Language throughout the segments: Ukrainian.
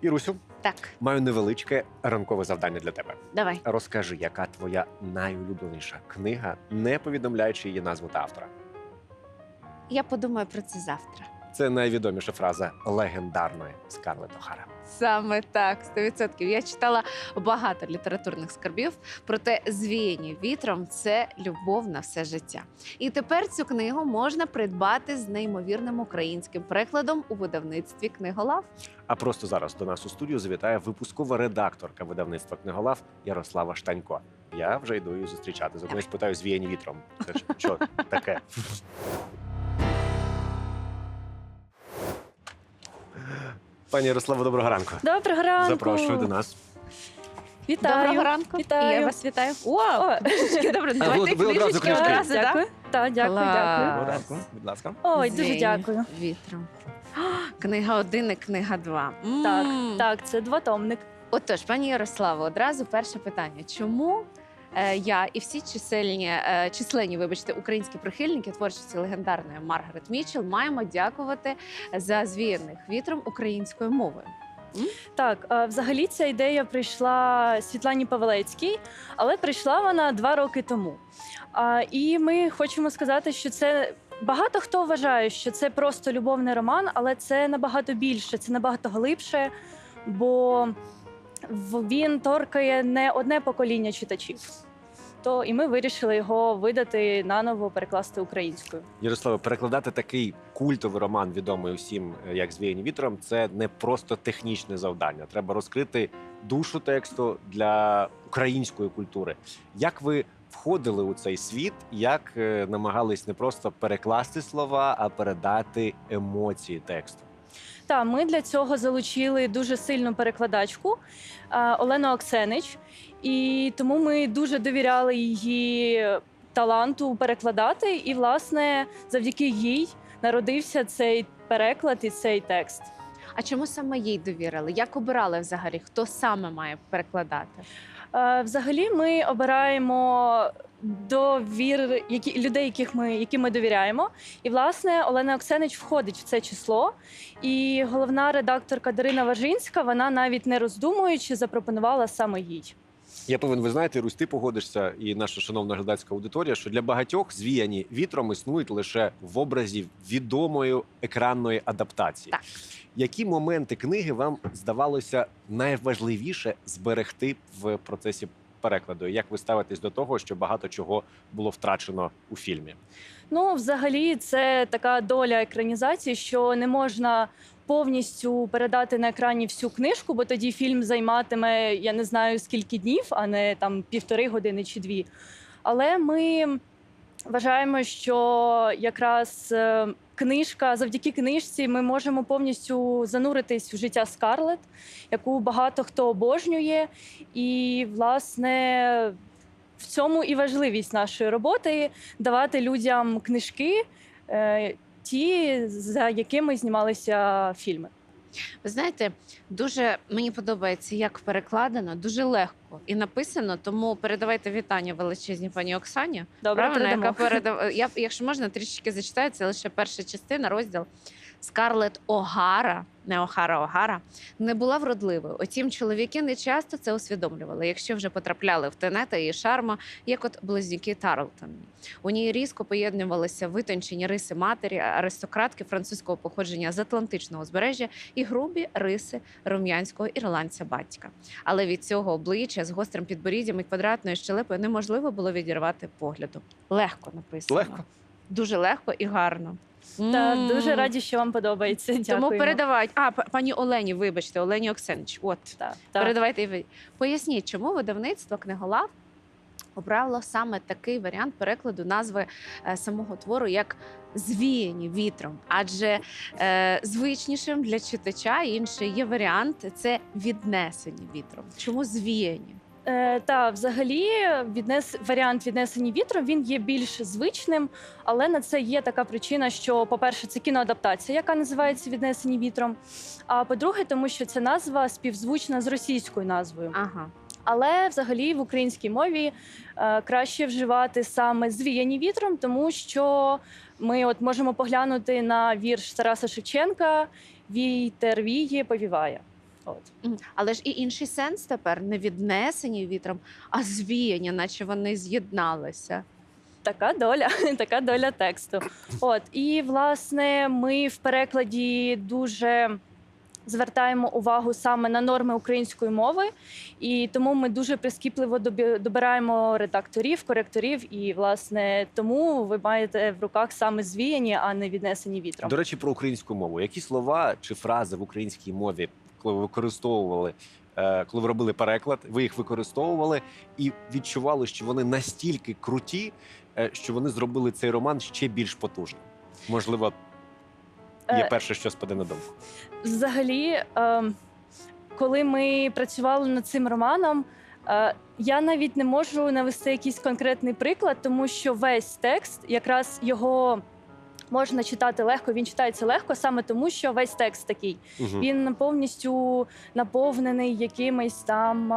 Ірусю, Так, маю невеличке ранкове завдання для тебе. давай. Розкажи, яка твоя найулюбленіша книга, не повідомляючи її назву та автора. Я подумаю про це завтра. Це найвідоміша фраза легендарної Скарлетт Охара. Саме так, 100%. Я читала багато літературних скарбів, проте звіяні вітром це любов на все життя. І тепер цю книгу можна придбати з неймовірним українським перекладом у видавництві книголав. А просто зараз до нас у студію завітає випускова редакторка видавництва книголав Ярослава Штанько. Я вже йду її зустрічати. Заодно Давай. спитаю звіяні вітром. Це ж що таке? Пані Ярославо, доброго ранку. Доброго ранку. Запрошую до нас. Вітаю. Доброго ранку. Вітаю. І я вас вітаю. О, О, книжечки, добре, А, давайте ви- ви одразу книжечки книжки? одразу, да? дякую. Так, дякую. Доброго ранку, будь ласка. Ой, дуже дякую. Вітром. А, Книга один і книга два. Так, М. так, це двотомник. Отож, пані Ярославо, одразу перше питання: чому я і всі чисельні е, численні, вибачте, українські прихильники творчості легендарної Маргарет Мічел маємо дякувати за звіяних вітром українською мовою? Так, е, взагалі ця ідея прийшла Світлані Павелецькій, але прийшла вона два роки тому. І ми хочемо сказати, що це багато хто вважає, що це просто любовний роман, але це набагато більше, це набагато глибше, бо він торкає не одне покоління читачів. То і ми вирішили його видати наново, перекласти українською. Ярославе, перекладати такий культовий роман, відомий усім е, як звіяні вітром, це не просто технічне завдання. Треба розкрити душу тексту для української культури. Як ви входили у цей світ? Як е, намагались не просто перекласти слова, а передати емоції тексту? Так, ми для цього залучили дуже сильну перекладачку Олену Оксенич, і тому ми дуже довіряли її таланту перекладати. І, власне, завдяки їй народився цей переклад і цей текст. А чому саме їй довірили? Як обирали взагалі? Хто саме має перекладати? Е, Взагалі, ми обираємо довір які, людей, яких ми, яким ми довіряємо. І, власне, Олена Оксенич входить в це число. І головна редакторка Дарина Важинська, вона навіть не роздумуючи, запропонувала саме їй. Я повинен, ви знаєте, Русь, ти погодишся, і наша шановна глядацька аудиторія, що для багатьох звіяні вітром існують лише в образі відомої екранної адаптації. Так. Які моменти книги вам здавалося найважливіше зберегти в процесі перекладу? Як ви ставитесь до того, що багато чого було втрачено у фільмі? Ну, взагалі, це така доля екранізації, що не можна повністю передати на екрані всю книжку, бо тоді фільм займатиме я не знаю скільки днів, а не там півтори години чи дві. Але ми вважаємо, що якраз е, книжка, завдяки книжці, ми можемо повністю зануритись в життя Скарлет, яку багато хто обожнює. І, власне, в цьому і важливість нашої роботи давати людям книжки, е, ті, за якими знімалися фільми. Ви знаєте, дуже мені подобається, як перекладено, дуже легко і написано. Тому передавайте вітання величезні пані Оксані. Добре, Правильно, яка передав... я, якщо можна, трішечки зачитаю, це лише перша частина, розділ. Скарлет Огара, не Охара Огара, не була вродливою. Утім, чоловіки не часто це усвідомлювали, якщо вже потрапляли в тенета і шарма, як от близнюки Тарлтон. У ній різко поєднувалися витончені риси матері, аристократки французького походження з Атлантичного узбережжя і грубі риси рум'янського ірландця батька. Але від цього обличчя з гострим підборіддям і квадратною щелепою неможливо було відірвати погляду. Легко написано. Легко? Дуже легко і гарно. Та М. дуже раді, що вам подобається. Тому передавайте. А, п- пані Олені, вибачте, Олені Оксенич. От Так, так. передавайте і ви. Поясніть, чому видавництво книголав обрало саме такий варіант перекладу назви е, самого твору як звіяні вітром, адже е, звичнішим для читача інший є варіант це віднесені вітром. Чому звіяні? Е, та взагалі віднес варіант віднесені вітром. Він є більш звичним, але на це є така причина, що, по-перше, це кіноадаптація, яка називається Віднесені вітром. А по-друге, тому що ця назва співзвучна з російською назвою. Ага. Але взагалі в українській мові е, краще вживати саме звіяні вітром, тому що ми от можемо поглянути на вірш Тараса Шевченка Вітер віє, повіває. От. Але ж і інший сенс тепер не віднесені вітром, а звіяння, наче вони з'єдналися. Така доля, така доля тексту. От і власне ми в перекладі дуже звертаємо увагу саме на норми української мови, і тому ми дуже прискіпливо добираємо редакторів, коректорів. І власне тому ви маєте в руках саме звіяні, а не віднесені вітром. До речі, про українську мову. Які слова чи фрази в українській мові, коли ви використовували, е, коли ви робили переклад, ви їх використовували і відчували, що вони настільки круті, е, що вони зробили цей роман ще більш потужним. Можливо, є Е, перше, що спаде на думку. Взагалі, ем, коли ми працювали над цим романом, я навіть не можу навести якийсь конкретний приклад, тому що весь текст, якраз його можна читати легко, він читається легко, саме тому, що весь текст такий. Угу. Він повністю наповнений якимись там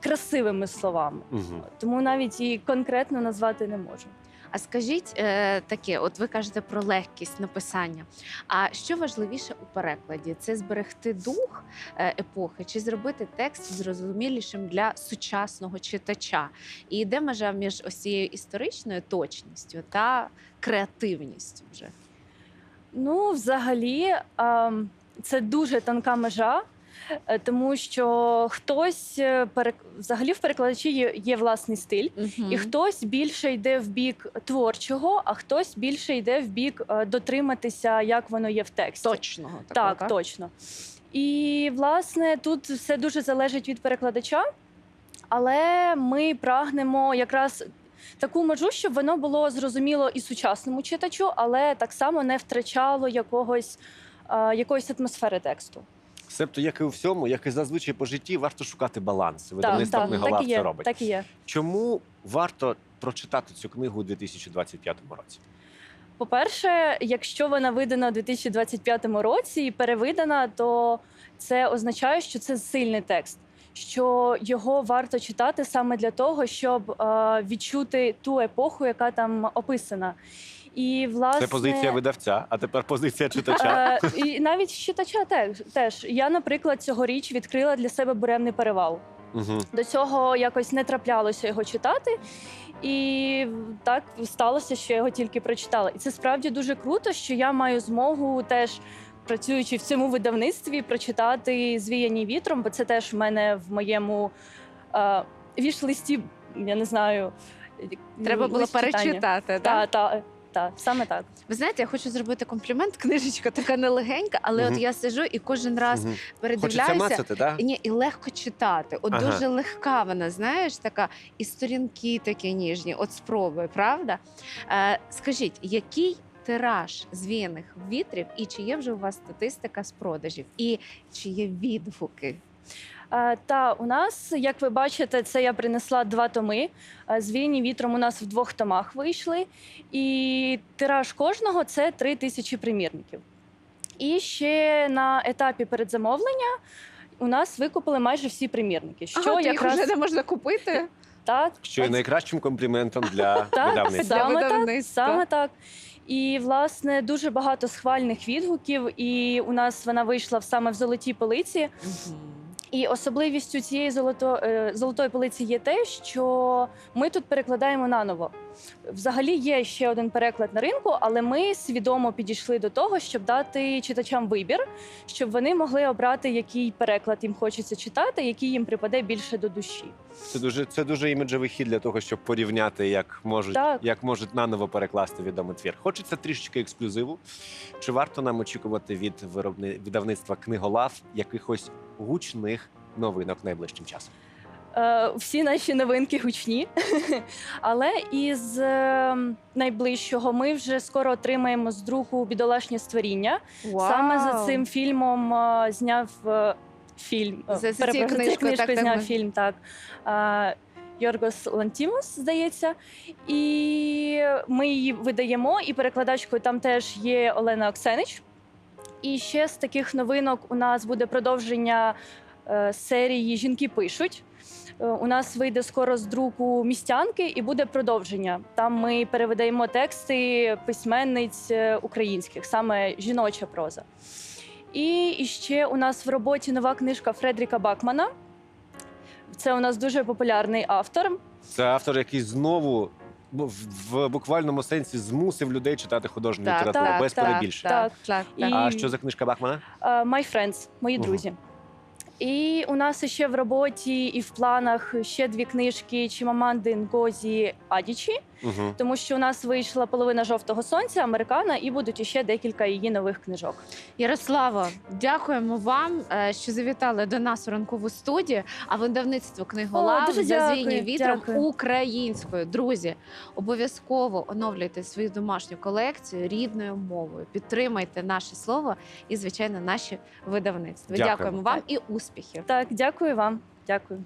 красивими словами. угу. Тому навіть і конкретно назвати не можу. А скажіть е, таке: от ви кажете про легкість написання. А що важливіше у перекладі? Це зберегти дух е, епохи, чи зробити текст зрозумілішим для сучасного читача? І де межа між ось цією історичною точністю та креативністю вже? Ну, взагалі, ем, це дуже тонка межа, тому що хтось е, перек... взагалі в перекладачі є, є власний стиль, і хтось більше йде в бік творчого, а хтось більше йде в бік е, дотриматися, як воно є в тексті. точного такого, Так, точно. І власне тут все дуже залежить від перекладача, але ми прагнемо якраз таку межу, щоб воно було зрозуміло і сучасному читачу, але так само не втрачало якогось, е, якоїсь атмосфери тексту. Себто, як і у всьому, як і зазвичай по житті, варто шукати баланс. Видавництво так, книголав так і є. це робить. Так і є. Чому варто прочитати цю книгу у 2025 році? По-перше, якщо вона видана у 2025 році і перевидана, то це означає, що це сильний текст, що його варто читати саме для того, щоб е, відчути ту епоху, яка там описана. І власне Це позиція видавця, а тепер позиція читача. Е, і навіть читача теж теж. Я, наприклад, цьогоріч відкрила для себе буремний перевал. Угу. До цього якось не траплялося його читати. І так сталося, що я його тільки прочитала. І це справді дуже круто, що я маю змогу теж. Працюючи в цьому видавництві, прочитати звіяні вітром, бо це теж в мене в моєму е, віш-листі, я не знаю. Треба було перечитати. Та, Так? та, та, саме так. Ви знаєте, я хочу зробити комплімент. Книжечка така нелегенька, але Мгм. от я сижу і кожен раз Хочеться передивляюся. мацати, так? Ні, і легко читати. От Ага. дуже легка вона, знаєш, така, і сторінки такі ніжні. От спробуй, правда? Е, скажіть, який тираж звіяних вітрів, і чи є вже у вас статистика з продажів? І чи є відгуки? Е, Та у нас, як ви бачите, це я принесла два томи. Е, Звійні вітром у нас в двох томах вийшли, і тираж кожного це три тисячі примірників. І ще на етапі передзамовлення у нас викупили майже всі примірники. Що Ага, то якраз їх вже не можна купити? так, Що є найкращим компліментом для видавництва. Саме так, саме так. І власне дуже багато схвальних відгуків. І у нас вона вийшла саме в золотій полиці. І особливістю цієї золото, е, золотої полиці є те, що ми тут перекладаємо наново. Взагалі є ще один переклад на ринку, але ми свідомо підійшли до того, щоб дати читачам вибір, щоб вони могли обрати, який переклад їм хочеться читати, який їм припаде більше до душі. Це дуже це дуже іміджевий хід для того, щоб порівняти, як можуть Так. як можуть наново перекласти відомий твір. Хочеться трішечки ексклюзиву. Чи варто нам очікувати від виробни... видавництва книголав якихось гучних новинок найближчим часом? Е, всі наші новинки гучні. Але із е, найближчого ми вже скоро отримаємо з друку бідолашнє створіння. Саме за цим фільмом е, зняв е, фільм. За- цією книжкою, так, так, зняв ми- фільм, так. Йоргос Лантімос, здається. І ми її видаємо, і перекладачкою там теж є Олена Оксенич. І ще з таких новинок у нас буде продовження е, серії Жінки пишуть. Е, У нас вийде скоро з друку містянки і буде продовження. Там ми переведаємо тексти письменниць е, українських, саме жіноча проза. І ще у нас в роботі нова книжка Фредріка Бакмана. Це у нас дуже популярний автор. Це автор, який знову в, в буквальному сенсі змусив людей читати художню Так, літературу так, без так, перебільшення. Так, так, І- так. А що за книжка Бахмана? е, My Friends, мої Мгм. друзі. І у нас ще в роботі і в планах ще дві книжки Чимаманди Нгозі Адічі, Угу. тому що у нас вийшла половина жовтого сонця, американа, і будуть ще декілька її нових книжок. Ярославо, дякуємо вам, е, що завітали до нас у ранкову студію. А видавництво книголав О, дуже дякую, вітром дякую. українською. Друзі, обов'язково оновлюйте свою домашню колекцію рідною мовою. Підтримайте наше слово і, звичайно, наші видавництва. Дякуємо. Дякуємо вам і успіхів. Так, дякую вам. Дякую.